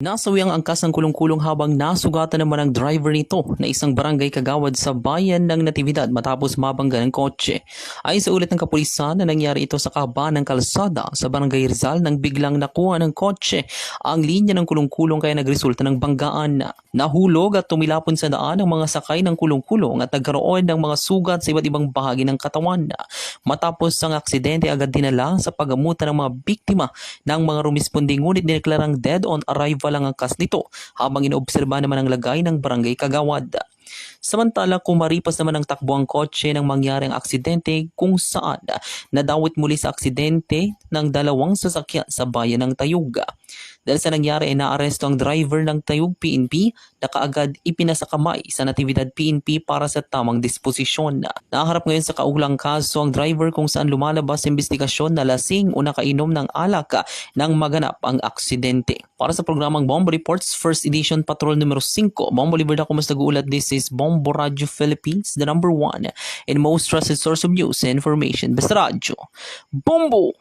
Nasawi ang angkas ng kulong-kulong habang nasugatan naman ang driver nito na isang barangay kagawad sa bayan ng Natividad matapos mabangga ng kotse. Ayon sa ulat ng kapulisan na nangyari ito sa kaban ng kalsada sa barangay Rizal nang biglang nakuha ng kotse ang linya ng kulong-kulong kaya nagresulta ng banggaan. Nahulog at tumilapon sa daan ang mga sakay ng kulong-kulong at nagkaroon ng mga sugat sa iba't ibang bahagi ng katawan. Matapos ang aksidente agad dinala sa pagamutan ng mga biktima ng mga rumispondi ngunit dineklarang dead on arrival lang ang kas nito habang inoobserba naman ang lagay ng barangay kagawad. Samantala, kumaripas naman ang takbo ang kotse nang mangyari ang aksidente kung saan nadawit muli sa aksidente ng dalawang sasakyan sa bayan ng Tayuga. Dahil sa nangyari ay naaresto ang driver ng Tayug PNP na kaagad ipinasakamay sa Natividad PNP para sa tamang disposisyon. Naharap ngayon sa kaulang kaso ang driver kung saan lumalabas sa investigasyon na lasing o nakainom ng alak nang maganap ang aksidente. Para sa programang Bombo Reports First Edition Patrol numero 5, Bombo Libertad kumusta guulat this is Bombo Radio Philippines, the number one and most trusted source of news and information. Basta radyo. Bombo!